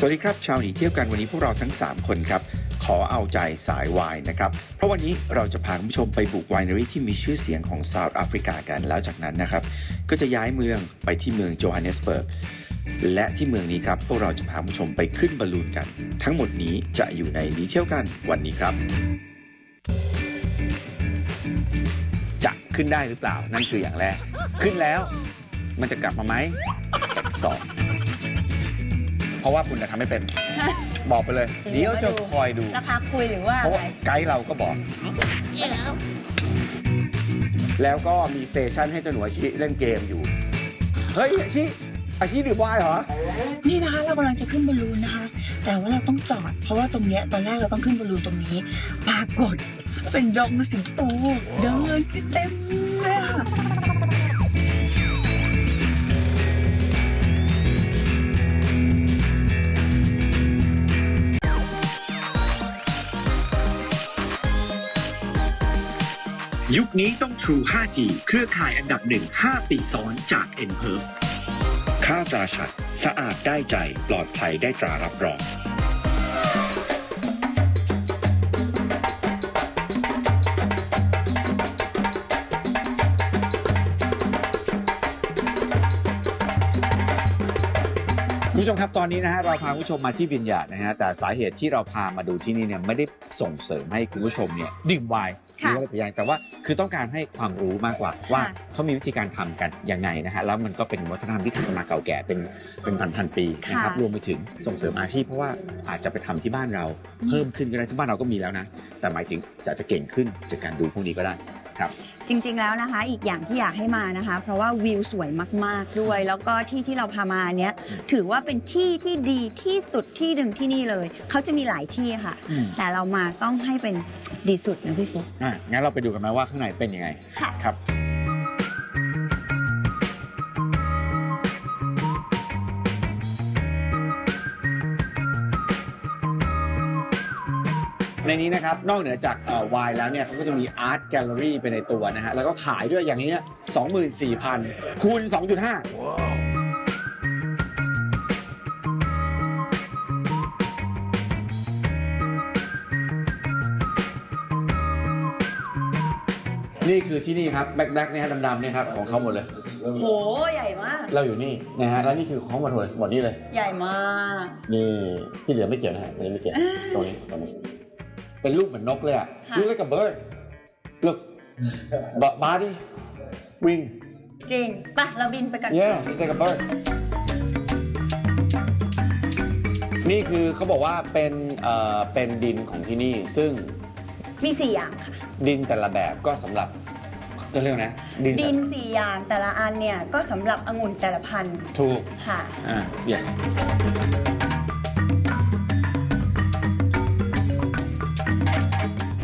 สวัสดีครับ ชาวหนีเที่ยวกันวันนี้พวกเราทั้ง 3 คนครับ ขอเอาใจสายวายนะครับ เพราะวันนี้เราจะพาคุณผู้ชมไปบุกไวนารีที่มีชื่อเสียงของซาท์แอฟริกากันแล้วจากนั้นนะครับ ก็จะย้ายเมืองไปที่เมืองโจฮันเนสเบิร์กและที่เมืองนี้ครับ พวกเราจะพาคุณผู้ชมไปขึ้นบอลลูนกัน ทั้งหมดนี้จะอยู่ในนีเที่ยวกันวันนี้ครับ จะขึ้นได้หรือเปล่านั่นคืออย่างแรก ขึ้นแล้ว มันจะกลับมาไหมสอง ราะว่าคุณจะทำไม่เป็น บอกไปเลย เดี๋ยวจะคอยดูราคาคุยหรือว่าเพราะอะไรว่าไกด์เราก็บอก แล้วก็มีสเตชันให้เจ้าหนูอาชิเล่นเกมอยู่ เฮ้ยอาชิอาชิดื่มไวน์เหรอ นี่นะคะเรากำลังจะขึ้นบอลลูนนะคะ แต่ว่าเราต้องจอด เพราะว่าตรงเนี้ยตอนแรกเราต้องขึ้นบอลลูนตรงนี้ ปรากฏเป็นดงสิงโตเดินขึ้นเต็ม ยุคนี้ต้อง True 5G เครือข่ายอันดับหนึ่ง5ปีซ้อนจาก n p e r f ค่าตราชัด สะอาดได้ใจ ปลอดภัยได้ตรารับรองคุณผู้ชมครับตอนนี้นะฮะเราพาคุณผู้ชมมาที่วินยาดนะฮะแต่สาเหตุที่เราพามาดูที่นี่เนี่ยไม่ได้ส่งเสริมให้คุณผู้ชมเนี่ยดื่มไวน์ ค่ะอะไรแต่อย่างแต่ว่าคือต้องการให้ความรู้มากกว่าว่าค่ะเขามีวิธีการทำกันยังไงนะฮะแล้วมันก็เป็นวัฒนธรรมที่ทำกันมาเก่าแก่เป็นเป็นพันพันๆปีนะครับค่ะรวมไปถึงส่งเสริมอาชีพเพราะว่าอาจจะไปทำที่บ้านเราเพิ่มขึ้นก็ได้ที่บ้านเราก็มีแล้วนะแต่หมายถึงจะจะเก่งขึ้นจากการดูพวกนี้ก็ได้ ครับจริงๆแล้วนะคะอีกอย่างที่อยากให้มานะคะ เพราะว่าวิวสวยมากๆด้วย แล้วก็ที่ที่เราพามาเนี้ยถือว่าเป็นที่ที่ดีที่สุดที่หนึ่งที่นี่เลยเขาจะมีหลายที่ค่ะ อืม แต่เรามาต้องให้เป็นดีสุดนะพี่ฟุ๊กอะงั้นเราไปดูกันไหมว่าข้างในเป็นยังไงค่ะ ครับ ในนี้นะครับนอกเหนือจากวายแล้วเนี่ยเขาก็จะมีอาร์ตแกลเลอรี่ไปในตัวนะฮะแล้วก็ขายด้วยอย่างนี้เนี่ย24,000คูณ 2.5นี่คือที่นี่ครับแบ็คๆเนี่ยฮะดำๆเนี่ยครับของเขาหมดเลย โห ใหญ่มาก เราอยู่นี่นะฮะแล้วนี่คือของเขาหมดเลยหมดนี่เลย ใหญ่มาก นี่ที่เหลือไม่เกี่ยวนะฮะอันนี้ไม่เกี่ยวตรงนี้ตรงนี้ เป็นรูปเหมือนนกเลยอะค่ะลูกเล็กกับเบิร์ด look but body wing จริงไปะเราบินไปกัน yeah it's like a bird นี่คือเขาบอกว่าเป็นเอ่อเป็นดินของที่นี่ ซึ่งมีสี่อย่างค่ะ ดินแต่ละแบบก็สำหรับจะเรียกนะดินดินสี่อย่างแต่ละอันเนี่ย ก็สำหรับองุ่นแต่ละพันธุ์ถูกค่ะ อ่า yes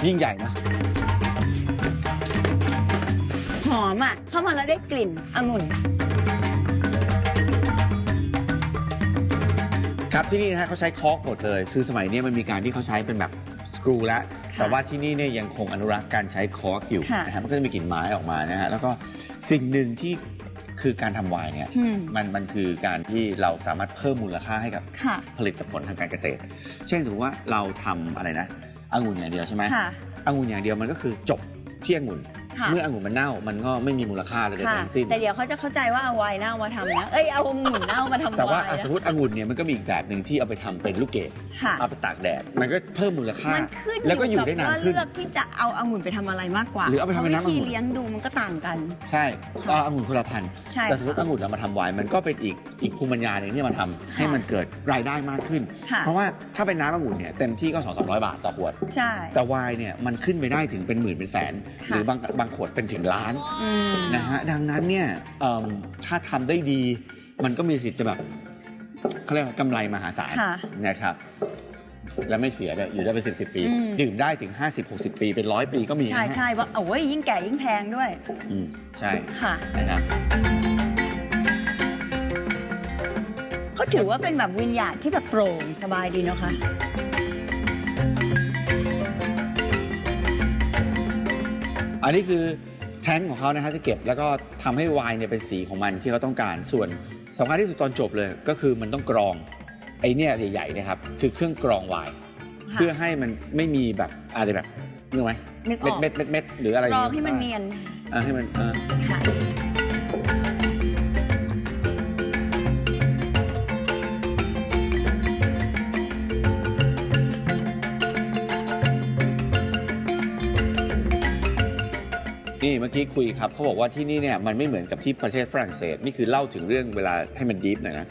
ยิ่งใหญ่นะ หอมอะ เข้ามาแล้วได้กลิ่นองุ่น ครับที่นี่นะฮะเขาใช้คอร์กหมดเลยคือสมัยเนี้ยมันมีการที่เขาใช้เป็นแบบสกรูแล้ว ค่ะแต่ว่าที่นี่เนี่ยยังคงอนุรักษ์การใช้คอร์กอยู่ค่ะ นะฮะมันก็จะมีกลิ่นไม้ออกมานะฮะแล้วก็สิ่งหนึ่งที่คือการทำไวน์เนี่ยอืมมันมันคือการที่เราสามารถเพิ่มมูลค่าให้กับ ค่ะ ผลิตผลทางการเกษตร เช่นสมมติว่าเราทำอะไรนะ องุ่นอย่างเดียวใช่ไหมค่ะ องุ่นอย่างเดียวมันก็คือจบที่องุ่นค่ะ เมื่อองุ่นมันเน่ามันก็ไม่มีมูลค่าเลยค่ะทั้งสิ้นแต่เดี๋ยวเขาจะเข้าใจว่าเอาไวน์เน่ามาทำนะเอ้ยเอาองุ่นเน่ามาทำแต่ว่าไวน์อะนะสมมติองุ่นเนี่ยมันก็มีอีกแบบหนึ่งที่เอาไปทำเป็นลูกเกดค่ะเอาไปตากแดดมันก็เพิ่มมูลค่ามันขึ้นแล้วก็อยู่กับได้นานว่าขึ้นเลือกที่จะเอาองุ่นไปทำอะไรมากกว่าหรือเอาไปทำเป็นน้ำพะวิธีองุ่นเลี้ยงดูมันก็ต่างกัน ใช่เอาองุ่นคนละพันธุ์ใช่แต่สมมติองุ่นเรามาทำไวน์มันก็เป็นอีกอีกภูมิปัญญาหนึ่งที่มาทำให้มันเกิดรายได้มากขึ้นค่ะเพราะว่าถ้าเป็นน้ำองุ่นเนี่ยเต็มที่ก็2 3 0 0บาทต่อขวดใช่แต่ไวน์เนี่ยมันขึ้นไปได้ถึงเป็นหมื่นเป็นแสนหค่ะรือบางบางขวดเป็นถึงล้านอืม นะฮะดังนั้นเนี่ยเอิ่มถ้าทำได้ดี มันก็มีสิทธิ์จะแบบเขาเรียกว่ากำไรมหาศาลค่ะนะครับ และไม่เสียเลยอยู่ได้เป็นสิบสิบปี อืม ดื่มได้ถึง 50-60 ปีเป็นร้อยปีก็มีใช่นะฮะใช่ว่าโอ้ยยิ่งแก่ยิ่งแพงด้วยอืมใช่ค่ะ นะครับเขาถือว่าเป็นแบบวิญญาณที่แบบโปร่งสบายดีเนาะคะ อันนี้คือแท้งของเขานะฮะจะเก็บแล้วก็ทำให้ไวน์เนี่ยเป็นสีของมันที่เขาต้องการ ส่วนสำคัญที่สุดตอนจบเลยก็คือมันต้องกรองไอเนี่ยใหญ่ๆนะครับคือเครื่องกรองไวน์ค่ะเพื่อให้มันไม่มีแบบอะไรแบบนึกไหมนึกอเม็ดอกเม็ดเม็ดเม็ดหรืออะไรรอให้มันางเนียนอ่าให้มันอ่า เมื่อกี้คุยครับเขาบอกว่าที่นี่เนี่ยมันไม่เหมือนกับที่ประเทศฝรั่งเศสนี่คือเล่าถึงเรื่องเวลาให้มันดีฟหน่อยนะ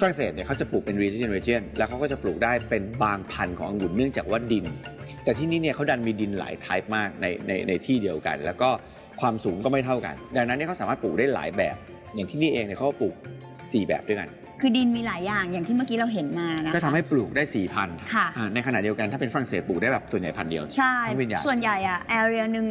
ฝรั่งเศสเนี่ยเขาจะปลูกเป็น region region แล้วเขาก็จะปลูกได้เป็นบางพันธุ์ขององุ่นเนื่องจากว่าดิน แต่ที่นี่เนี่ยเขาดันมีดินหลาย type มากในในในที่เดียวกัน แล้วก็ความสูงก็ไม่เท่ากัน ดังนั้นเนี่ยเขาสามารถปลูกได้หลายแบบ อย่างที่นี่เองเนี่ยเขาก็ปลูก 4 แบบด้วยกัน คือดินมีหลายอย่างอย่างที่เมื่อกี้เราเห็นมานะคะก็ทำให้ปลูกได้4พันธุ์ค่ะอ่าในขณะเดียวกันถ้าเป็นฝรั่งเศสปลูกได้แบบส่วนใหญ่พันธุ์เดียว ใช่ทั้งวิญญาณส่วนใหญ่อะแอเรียหนึ่ง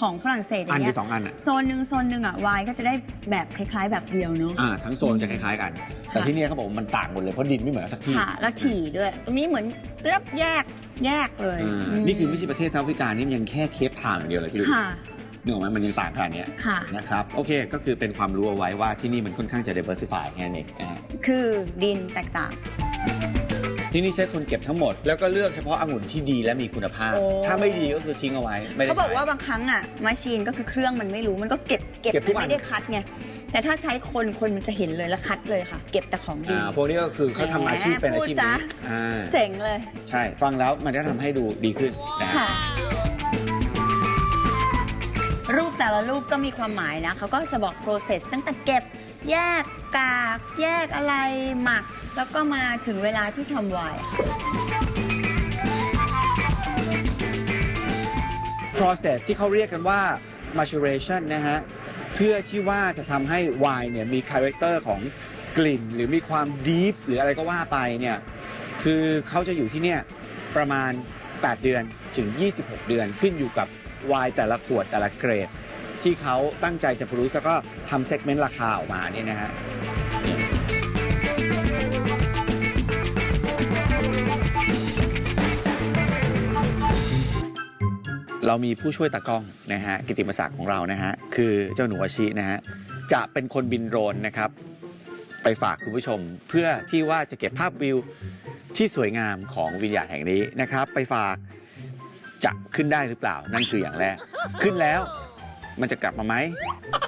ของฝรั่งเศสออัย่านงไปเงี้ยสองอันอะโซนหนึ่งโซนหนึ่งอะวายก็จะได้แบบคล้าย ๆ แบบเดียวเนาะอ่าทั้งโซนจะคล้ายๆกัน แต่ที่เนี่ยเขาบอกว่ามันต่างหมดเลยเพราะดินไม่เหมือนกันสักที่ ค่ะ แล้วถี่ด้วย ตรงนี้เหมือนเรียบแยกแยกเลยอ่าอืมนี่คือไม่ใช่ประเทศแอฟริกานี่มันยังแค่เคปทาวน์อย่างเดียวเลยพี่ลูกค่ะนึกออกไหมมันยังต่างขนาดเนี้ยค่ะ นะครับโอเคก็คือเป็นความรู้เอาไว้ว่าที่นี่มันค่อนข้างจะ diversify แค่นั้นเองนะฮะ คือดินแตกต่าง ที่นี่ใช้คนเก็บทั้งหมด แล้วก็เลือกเฉพาะองุ่นที่ดีและมีคุณภาพ โอ้ ถ้าไม่ดีก็คือทิ้งเอาไว้ไม่ได้เขาบอกใช้ว่าบางครั้งอะมาชีนก็คือเครื่องมันไม่รู้มันก็เก็บเก็บเก็บทุกแต่อัน ไม่ได้คัดไงแต่ถ้าใช้คนคนมันจะเห็นเลยแล้วคัดเลยค่ะ เก็บแต่ของดี อ่าพวกนี้ก็คือเขาทำอาชีพเป็นอาชีพพูดนี้จ๊ะอ่าเจ๋งเลย ใช่ ฟังแล้วมันจะทำให้ดูดีขึ้นนะฮะ ค่ะรูป แต่ละรูปก็มีความหมายนะเขาก็จะบอก process ตั้งแต่เก็บแยกกาก แยกอะไรหมัก แล้วก็มาถึงเวลาที่ทำไวน์ค่ะ process ที่เขาเรียกกันว่า maturation นะฮะ เพื่อที่ว่าจะทำให้ไวน์เนี่ยมีคาแรคเตอร์ของกลิ่น หรือมีความดีฟหรืออะไรก็ว่าไปเนี่ย คือเขาจะอยู่ที่เนี่ยประมาณ 8 เดือนถึง 26 เดือนขึ้นอยู่กับไวน์แต่ละขวดแต่ละเกรด ที่เขาตั้งใจจะ produce แล้วก็ทำเซกเมนต์ราคาออกมาเนี่ยนะฮะเรามีผู้ช่วยตากล้องนะฮะกิติมศักดิ์ของเรานะฮะคือเจ้าหนูอาชินะฮะจะเป็นคนบินโดรนนะครับ ไปฝากคุณผู้ชม เพื่อที่ว่าจะเก็บภาพวิวที่สวยงามของวิญญาณแห่งนี้นะครับ ไปฝากจะขึ้นได้หรือเปล่านั่นคืออย่างแรก ขึ้นแล้ว มันจะกลับมาไหม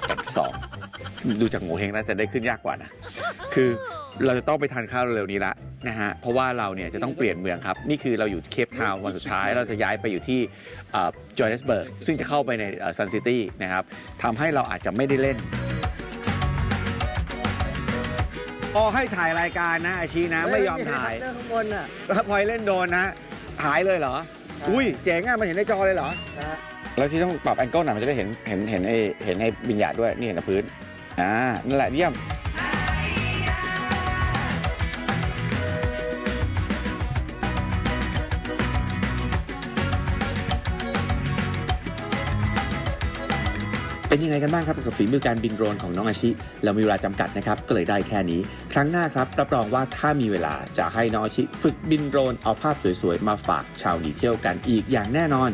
กับสองดูจากโงเฮงน่าจะได้ขึ้นยากกว่านะ คือเราจะต้องไปทานข้าวเร็วๆนี้ละนะฮะ เพราะว่าเราเนี่ยจะต้องเปลี่ยนเมืองครับ นี่คือเราอยู่เคปทาวน์วันสุดท้าย เราจะย้ายไปอยู่ที่จอยเนสเบิร์ก ซึ่งจะเข้าไปในซันซิตี้นะครับทำให้เราอาจจะไม่ได้เล่นพอให้ถ่ายรายการนะอาชีนะไม่ยอมถ่ายข้างบนอะแล้วพอยเล่นโดนนะหายเลยเหรอ อุ้ยเจ๋งอะมันเห็นในจอเลยเหรอ แล้วที่ต้องปรับแองเกิลหน่อยมันจะได้เห็นเห็นเห็นไอ้เห็นไอ้บิญญาด้วยนี่เห็นกับพื้นอ่านั่นแหละเยี่ยมเป็นยังไงกันบ้างครับกับฝีมือการบินโดรนของน้องอาชิเรามีเวลาจำกัดนะครับก็เลยได้แค่นี้ ครั้งหน้าครับรับรองว่าถ้ามีเวลาจะให้น้องอาชิ ฝึกบินโดรนเอาภาพสวยๆมาฝากชาวหนีเที่ยวกันอีกอย่างแน่นอน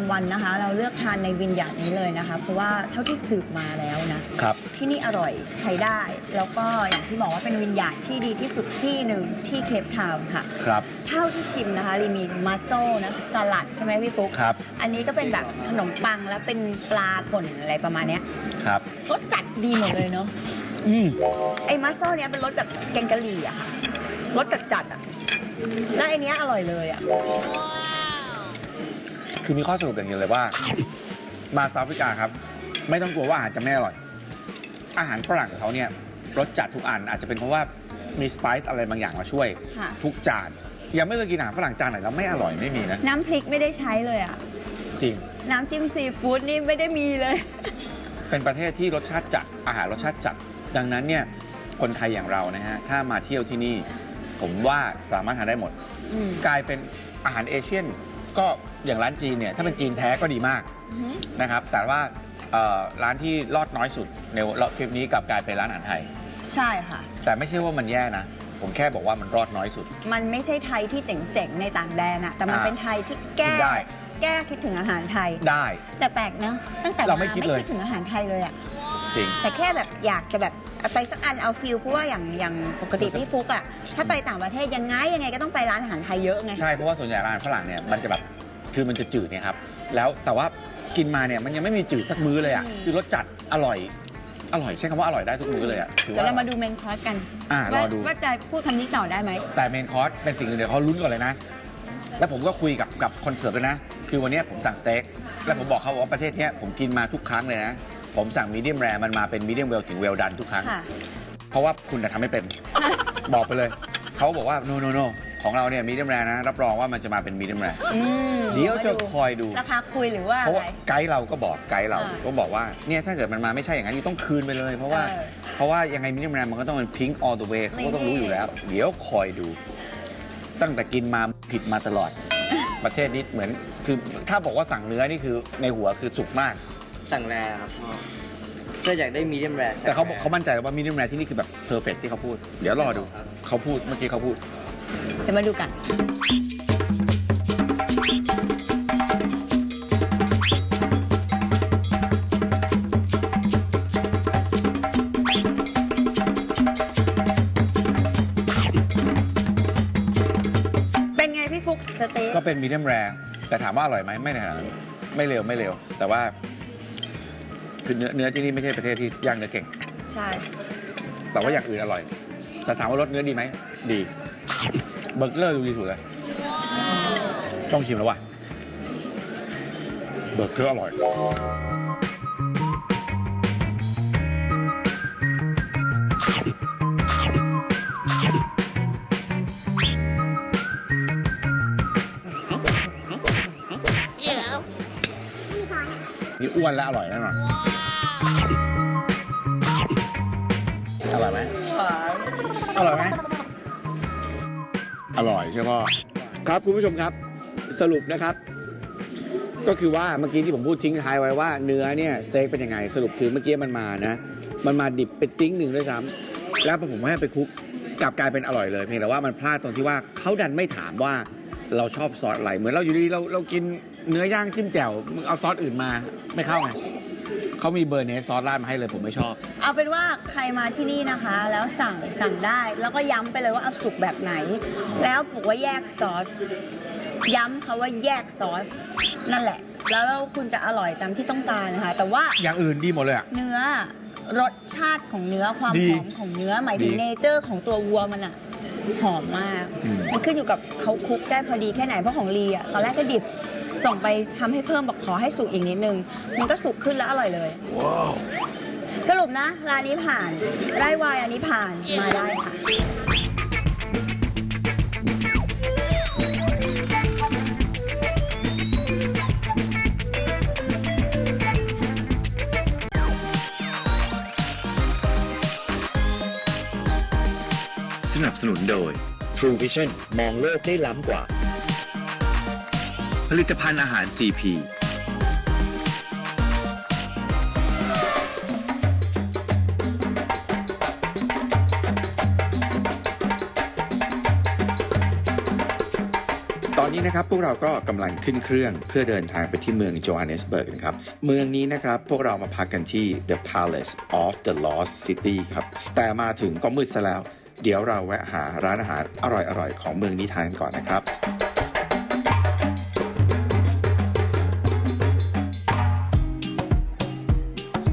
าอาหารกลางวันนะคะ เราเลือกทานในวินยาร์ดนี้เลยนะคะ เพราะว่าเท่าที่สืบมาแล้วนะครับ ที่นี่อร่อยใช้ได้ แล้วก็อย่างที่บอกว่าเป็นวินยาร์ดที่ดีที่สุดที่หนึ่งที่เคปทาวน์ค่ะครับเท่าที่ชิมนะคะรีมีมาโซ่นะสลัดใช่ไหมพี่ฟุ๊กครับอันนี้ก็เป็นแบบขนมปังแล้วเป็นปลาป่นอะไรประมาณเนี้ยครับรสจัดดีหมดเลยเนาะอืมไอ้มาโซ่เนี้ยเป็นรสแบบแกงกะหรี่อะค่ะรสจัดจัดๆอะแล้วไอเนี้ยอร่อยเลยอะ คือมีข้อสรุปอย่างเดียวเลยว่า มาเซาท์แอฟริกาครับ ไม่ต้องกลัวว่าอาหารจะไม่อร่อย อาหารฝรั่งเขาเนี่ยรสจัดทุกอันอาจจะเป็นเพราะว่ามีสไปซ์อะไรบางอย่างมาช่วย ค่ะ ทุกจานยังไม่เคยกินอาหารฝรั่งจานไหนแล้วไม่อร่อยไม่มีนะน้ำพริกไม่ได้ใช้เลยอะจริง น้ำจิ้มซีฟู้ดนี่ไม่ได้มีเลย เป็นประเทศที่รสชาติจัดอาหารรสชาติจัด ดังนั้นเนี่ยคนไทยอย่างเรานะฮะถ้ามาเที่ยวที่นี่ ผมว่าสามารถทานได้หมด อืม กลายเป็นอาหารเอเชียน ก็อย่างร้านจีนเนี่ยถ้าเป็นจีนแท้ก็ดีมากนะครับ แต่ว่าเอ่อร้านที่รอดน้อยสุดในคลิปนี้กลับกลายเป็นร้านอาหารไทย ใช่ค่ะ แต่ไม่ใช่ว่ามันแย่นะ ผมแค่บอกว่ามันรอดน้อยสุด มันไม่ใช่ไทยที่เจ๋งๆในต่างแดนอะแต่มันอ่าเป็นไทยที่แก้กินได้ แก้คิดถึงอาหารไทย ได้ แต่แปลกนะตั้งแต่เรามาไม่คิดเลยคิดถึงอาหารไทยเลยอะจริง แต่แค่แบบอยากจะแบบ เอาไปสักอันเอาฟิลเพราะว่าอย่างอย่างปกติพี่ฟุกอะถ้าไปต่างประเทศยังไงยังไงก็ต้องไปร้านอาหารไทยเยอะไง ใช่เพราะว่าส่วนใหญ่ร้านฝรั่งเนี่ยมันจะแบบคือมันจะจืดเนี่ยครับแล้วแต่ว่ากินมาเนี่ยมันยังไม่มีจืดสักมื้อเลยอะอืม คือรสจัดอร่อยอร่อยใช้คำว่าอร่อยได้ทุกมื้อเลยอะถือเดี๋ยวว่าเรามาดูเมนคอร์สกันอ่ารว่าอดูว่าจะพูดคำนี้ต่อได้ไหม แต่เมนคอร์สเป็นสิ่งหนึ่งเดี๋ยวเขาลุ้นก่อนเลยนะ แล้วผมก็คุยกับกับคนเสิร์ฟด้วยนะ คือวันเนี้ยผมสั่งสเต็ก แล้วผมบอกเขาว่าประเทศเนี้ยผมกินมาทุกครั้งเลยนะ ผมสั่งมีเดียมแรมันมาเป็นมีเดียมเวลถึงเวลดันทุกครั้ง ค่ะเพราะว่าคุณจะทำไม่เป็น บอกไปเลย เขาบอกว่า no no no ของเราเนี่ยมีเดียมแรนะ รับรองว่ามันจะมาเป็นมีเดียมแรอืมเดี๋ยวจะคอยดู ราคาคุยหรือว่าเพราะอะว่าไรไกด์เราก็บอกไกด์เราอ่าก็บอกว่าเนี่ยถ้าเกิดมันมาไม่ใช่อย่างนั้นยูต้องคืนไปเลย เพราะว่าเออเพราะว่ายังไงมินิแมนมันก็ต้องเป็น pink all the way เขาก็ต้องรู้อยู่แล้ว เดี๋ยวคอยดู ตั้งแต่กินมาผิดมาตลอด ประเทศนี้เหมือน คือถ้าบอกว่าสั่งเนื้อนี่คือในหัวคือสุกมาก สั่งแรครับพ่อถ้าอยากได้มีเดียมแรแต่เขาบอกเขามั่นใจว่ามินิแมนที่นี่คือแบบเพอร์เฟกที่เขาพูด เดี๋ยวรอดูเขาพูดเมื่อกี้เขาพูด เดี๋ยวมาดูกันเป็นไงพี่ฟุกสเต๊กก็เป็นมีเดียมแรแต่ถามว่าอร่อยไหมไม่ขนาดนั้นไม่เร็วไม่เร็ว แต่ว่า คือเนื้อเนื้อที่นี่ไม่ใช่ประเทศที่ย่างเนื้อเก่ง ใช่ แต่ว่าอย่างอื่นอร่อย แต่ถามว่ารสเนื้อดีไหม ดีเบอร์เกอร์ดูดีสุดเลย ต้องชิมแล้วว่ะเบอร์เกอร์อร่อยนี่อ้วนและอร่อยแน่นอน อร่อยไหมอร่อยไหมอร่อยใช่ไหมครับคุณผู้ชมครับสรุปนะครับ ก็คือว่าเมื่อกี้ที่ผมพูดทิ้งท้ายไว้ว่าเนื้อเนี่ยสเต็กเป็นยังไงสรุปคือเมื่อกี้มันมานะ มันมาดิบเป็นติ้งหนึ่งด้วยซ้ำแล้วพอผมให้ไปคลุกกลับกลายเป็นอร่อยเลยเพียงแต่ว่ามันพลาดตรงที่ว่าเขาดันไม่ถามว่าเราชอบซอสอะไรเหมือนเราอยู่ดีๆเราเรากินเนื้อย่างจิ้มแจ่วมึงเอาซอสอื่นมาไม่เข้าไง เขามีเบอร์เนสซอสราดมาให้เลยผมไม่ชอบ เอาเป็นว่าใครมาที่นี่นะคะ แล้วสั่งสั่งได้ แล้วก็ย้ำไปเลยว่าเอาสุกแบบไหน แล้วบอกว่าแยกซอส ย้ำเขาว่าแยกซอส นั่นแหละ แล้วคุณจะอร่อยตามที่ต้องการนะคะ แต่ว่าอย่างอื่นดีหมดเลยอะ เนื้อรสชาติของเนื้อความดีหอมของเนื้อหมายถึงดี เนเจอร์ของตัววัวมันอะ หอมมากอืมมันขึ้นอยู่กับเขาคลุกได้พอดีแค่ไหน เพราะของลีอะตอนแรกก็ดิบ ส่งไปทำให้เพิ่มบอกขอให้สุกอีกนิดนึง มันก็สุกขึ้นแล้วอร่อยเลย สรุปนะ ร้านนี้ผ่านไร่วายอันนี้ผ่านมาได้ค่ะ สนับสนุนโดย True Vision มองโลกได้ล้ำกว่า ผลิตภัณฑ์อาหาร CP อนนี้นะครับพวกเราก็กำลังขึ้นเครื่องเพื่อเดินทางไปที่เมืองโจฮันเนสเบิร์กนะครับ เมืองนี้นะครับพวกเรามาพักกันที่ The Palace of the Lost City ครับ แต่มาถึงก็มืดซะแล้ว เดี๋ยวเราแวะหาร้านอาหารอร่อยๆ ของเมืองนี้ทานกันก่อนนะครับ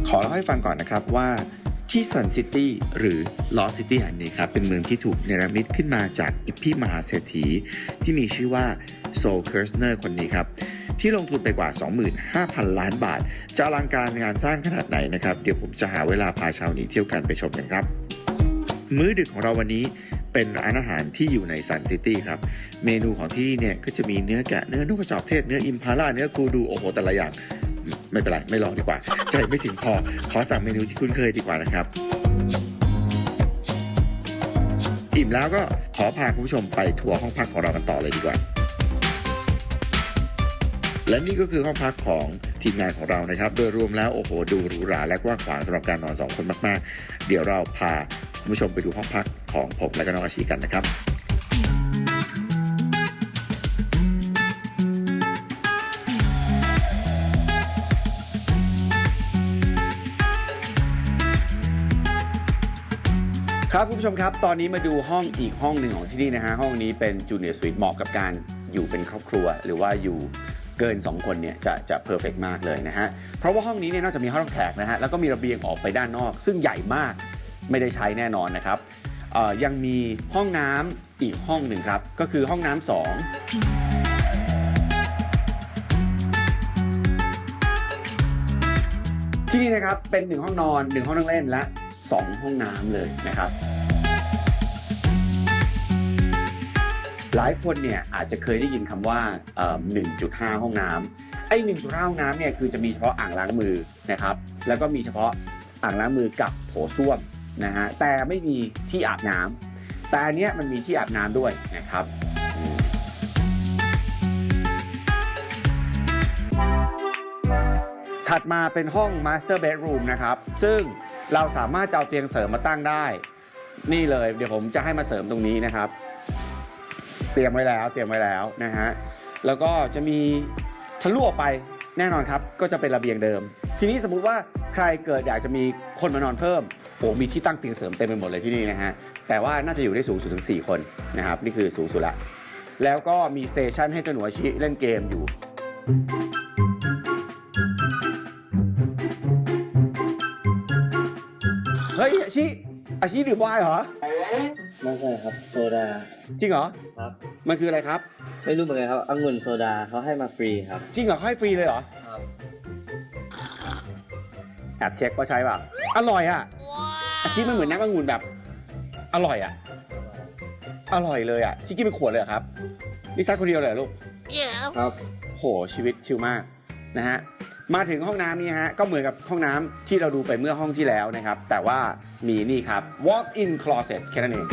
ขอเล่าให้ฟังก่อนนะครับว่าที่ซันซิตี้หรือลอสซิตี้แห่งนี้ครับ เป็นเมืองที่ถูกเนรมิตขึ้นมาจากอิพี่มหาเศรษฐี ที่มีชื่อว่าโซลเคิร์สเนอร์คนนี้ครับ ที่ลงทุนไปกว่า 25,000 ล้านบาท จะอลังการงานสร้างขนาดไหนนะครับ เดี๋ยวผมจะหาเวลาพาชาวนี้เที่ยวกันไปชมกันครับ มื้อดึกของเราวันนี้เป็นร้านอาหารที่อยู่ในซันซิตี้ครับ เมนูของที่นี่เนี่ยก็จะมีเนื้อแกะเนื้อนกกระจอกเทศเนื้ออิมพาล่าเนื้อกูดูโอ้โหแต่ละอย่าง ไม่เป็นไร ไม่ลองดีกว่า ใจไม่ถึงพอ ขอสั่งเมนูที่คุ้นเคยดีกว่านะครับ อิ่มแล้วก็ขอพาคุณผู้ชมไปทัวร์ห้องพักของเรากันต่อเลยดีกว่าและนี่ก็คือห้องพักของทีมงานของเรานะครับ โดยรวมแล้วโอ้โหดูหรูหราและกว้างขวางสำหรับการนอนสองคนมาก ๆ เดี๋ยวเราพา คุณผู้ชมไปดูห้องพักของผมและก็น้องอาชีกันนะครับครับคุณผู้ชมครับ ตอนนี้มาดูห้องอีกห้องหนึ่งของที่นี่นะฮะ ห้องนี้เป็นจูเนียร์สวีทเหมาะกับการอยู่เป็นครอบครัว หรือว่าอยู่เกิน 2 คนเนี่ยจะจะเพอร์เฟกมากเลยนะฮะ เพราะว่าห้องนี้เนี่ยนอกจากมีห้องแขกนะฮะ แล้วก็มีระเบียงออกไปด้านนอก ซึ่งใหญ่มาก ไม่ได้ใช้แน่นอนนะครับยังมีห้องน้ำอีกห้องหนึ่งครับ ก็คือห้องน้ำสองที่นี่นะครับเป็นหนึ่งห้องนอนหนึ่งห้องนั่งเล่นและสองห้องน้ำเลยนะครับ หลายคนเนี่ยอาจจะเคยได้ยินคำว่าเอ่อ1.5 ห้องน้ำไอ้1.5 ห้องน้ำเนี่ยคือจะมีเฉพาะอ่างล้างมือนะครับ แล้วก็มีเฉพาะอ่างล้างมือกับโถส้วม นะฮะแต่ไม่มีที่อาบน้ำแต่อันเนี้ยมันมีที่อาบน้ำด้วยนะครับถัดมาเป็นห้อง Master Bedroom นะครับ ซึ่งเราสามารถจะเอาเตียงเสริมมาตั้งได้ นี่เลยเดี๋ยวผมจะให้มาเสริมตรงนี้นะครับ เตรียมไว้แล้วเตรียมไว้แล้วนะฮะ แล้วก็จะมีทะลุออกไปแน่นอนครับ ก็จะเป็นระเบียงเดิม ทีนี้สมมุติว่าใครเกิดอยากจะมีคนมานอนเพิ่มโอ้มีที่ตั้งเตียงเสริมเต็มไปหมดเลยที่นี่นะฮะ แต่ว่าน่าจะอยู่ได้สูงสุดถึง 4 คนนะครับ นี่คือสูงสุดละ แล้วก็มีสเตชันให้เจ้าหนูอาชิเล่นเกมอยู่ เฮ้ยอาชิอาชิดื่มไวน์เหรอ ไม่ใช่ครับโซดาจริงเหรอ ครับ มันคืออะไรครับ ไม่รู้เหมือนกันครับองุ่นโซดาเขาให้มาฟรีครับ จริงเหรอให้ฟรีเลยเหรอ ครับ แอบเช็คว่าใช่ป่ะ อร่อยอะอาชีพมันเหมือนน้ำองุ่นแบบ อร่อยอะ อร่อยเลยอะชิคกี้เป็นขวดเลยเหรอครับนี่ซัดคนเดียวเลยเหรอลูกครับโหชีวิตชิลมากนะฮะมาถึงห้องน้ำนี่ฮะก็เหมือนกับห้องน้ำที่เราดูไปเมื่อห้องที่แล้วนะครับ แต่ว่ามีนี่ครับ walk in closet แค่นั้นเอง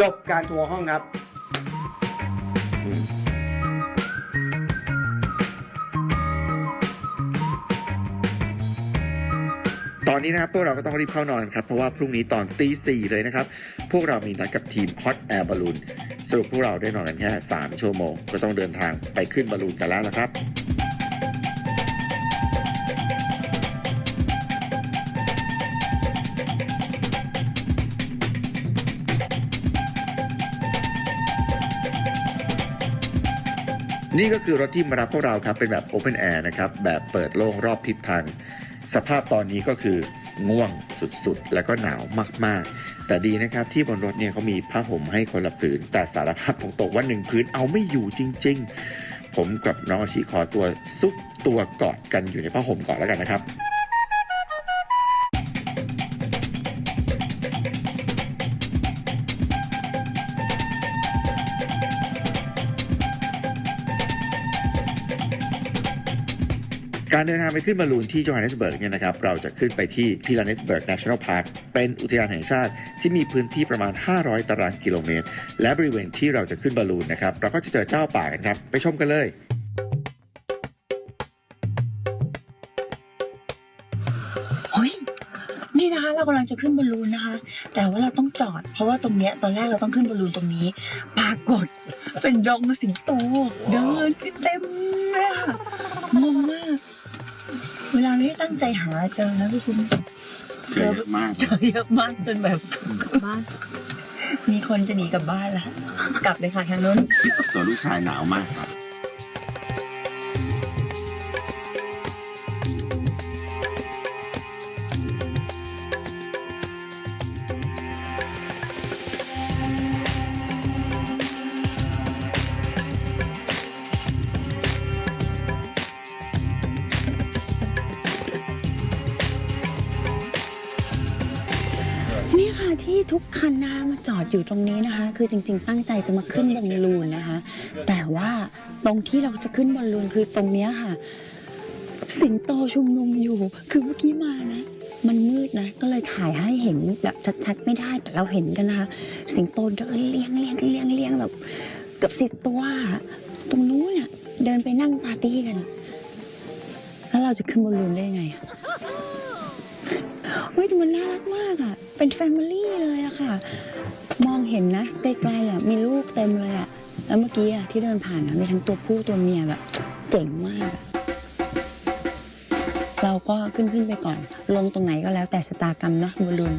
จบการทัวร์ห้องครับ ตอนนี้นะครับพวกเราก็ต้องรีบเข้านอนครับ เพราะว่าพรุ่งนี้ตอนตีสี่เลยนะครับ พวกเรามีนัดกับทีม Hot Air Balloon สรุปพวกเราได้นอนกันแค่3ชั่วโมง ก็ต้องเดินทางไปขึ้นบอลลูนกันแล้วนะครับนี่ก็คือรถที่มารับพวกเราครับ เป็นแบบ Open Air นะครับ แบบเปิดโล่งรอบทิศทาง สภาพตอนนี้ก็คือง่วงสุดๆ แล้วก็หนาวมากๆ แต่ดีนะครับที่บนรถเนี่ยเขามีผ้าห่มให้คนละผืน แต่สารภาพตรงๆว่าหนึ่งพื้นเอาไม่อยู่จริง ๆ ผมกับน้องอาชีขอตัวซุกตัวกอดกันอยู่ในผ้าห่มก่อนแล้วกันนะครับ การเดินทางไปขึ้นบอลลูนที่โจฮันเนสเบิร์กเนี่ยนะครับเราจะขึ้นไปที่พิลาเนสเบิร์ก National Park เป็นอุทยานแห่งชาติที่มีพื้นที่ประมาณ 500 ตารางกิโลเมตร และบริเวณที่เราจะขึ้นบอลลูนนะครับเราก็จะเจอเจ้าป่ากันครับไปชมกันเลยเฮ้ยนี่นะคะเรากำลังจะขึ้นบอลลูนนะคะ แต่ว่าเราต้องจอด เพราะว่าตรงเนี้ยตอนแรกเราต้องขึ้นบอลลูนตรงนี้ ปรากฏเป็นดงสิงโตเดินขึ้นเต็มเลยค่ะงงมาก เวลาไม่ได้ตั้งใจหาเจอนะพี่คุณเจอเยอะมากเจอเยอะมากจนแบบบ้านมีคนจะหนีกลับบ้านแล้วกลับเลยค่ะทางนู้นส่วนลูกชายหนาวมากครับ อยู่ตรงนี้นะคะ คือจริง ๆ ตั้งใจจะมาขึ้นบอลลูนนะคะ แต่ว่าตรงที่เราจะขึ้นบอลลูนคือตรงเนี้ยค่ะ สิงโตชุมนุมอยู่ คือเมื่อกี้มานะ มันมืดนะ ก็เลยถ่ายให้เห็นแบบชัดๆ ไม่ได้ แต่เราเห็นกันนะคะ สิงโตเดินเลี้ยงเลี้ยงเลี้ยงเลี้ยงแบบเกือบสิบตัว ตรงนู้นเน่ะเดินไปนั่งปาร์ตี้กัน แล้วเราจะขึ้นบอลลูนได้ไงอะ เฮ้ยแต่มันน่ารักมากอะ เป็นแฟมิลี่เลยอะค่ะ มองเห็นนะไกลๆอะมีลูกเต็มเลยอะ แล้วเมื่อกี้อะที่เดินผ่านอะมีทั้งตัวผู้ตัวเมียแบบเจ๋งมาก เราก็ขึ้นขึ้นไปก่อน ลงตรงไหนก็แล้วแต่ชะตากรรมนะบอลลูน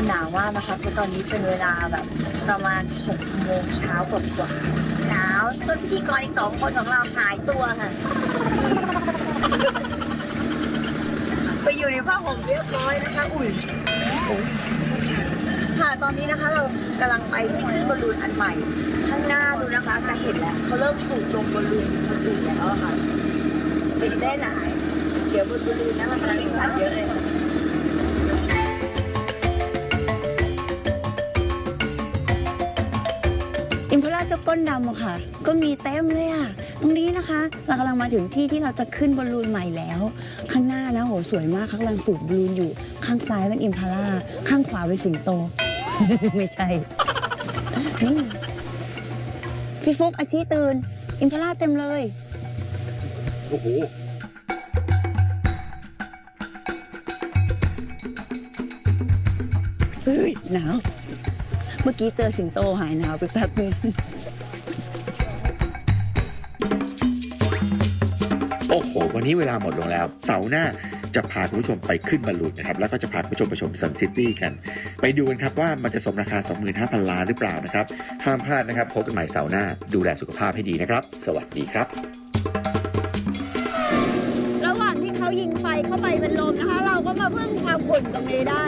มันหนาวมากนะคะเพราะตอนนี้เป็นเวลาแบบประมาณ6โมงเช้ากว่าๆหนาวต้นพิธีกรอีกสองคนของเราหายตัวค่ะ ไปอยู่ในผ้าห่มเรียบร้อยนะคะ อุ่นค่ะตอนนี้นะคะเรากำลังไปที่ขึ้นบอลลูนอันใหม่ ข้างหน้าดูนะคะ จะเห็นแล้วเขาเริ่มสูบลงบอลลูนคนอื่นแล้วค่ะตื่นเต้นอะเดี๋ยวบนบอลลูนนะเรากำลังสั่นเยอะเลย ก้นดำอะค่ะ ก็มีเต็มเลยอะตรงนี้นะคะ เรากำลังมาถึงที่ที่เราจะขึ้นบอลลูนใหม่แล้ว ข้างหน้านะโหสวยมากเขากำลังสูบบอลลูนอยู่ ข้างซ้ายเป็นอิมพาราข้างขวาเป็นสิงโต ไม่ใช่นี่พี่ฟุกอาชีตื่น อิมพาราเต็มเลย โอ้โหเฮ้ยหนาว เมื่อกี้เจอสิงโตหายหนาวไปแป๊บนึง โอ้โห วันนี้เวลาหมดลงแล้ว เสาร์หน้าจะพาคุณผู้ชมไปขึ้นบอลลูนนะครับ แล้วก็จะพาคุณผู้ชมไปชมซันซิตี้กัน ไปดูกันครับว่ามันจะสมราคา 25,000 ล้านหรือเปล่านะครับ ห้ามพลาดนะครับ พบกันใหม่เสาร์หน้า ดูแลสุขภาพให้ดีนะครับ สวัสดีครับ ระหว่างที่เขายิงไฟเข้าไปเป็นลมนะคะ เราก็มาพึ่งความอุ่นตรงนี้ได้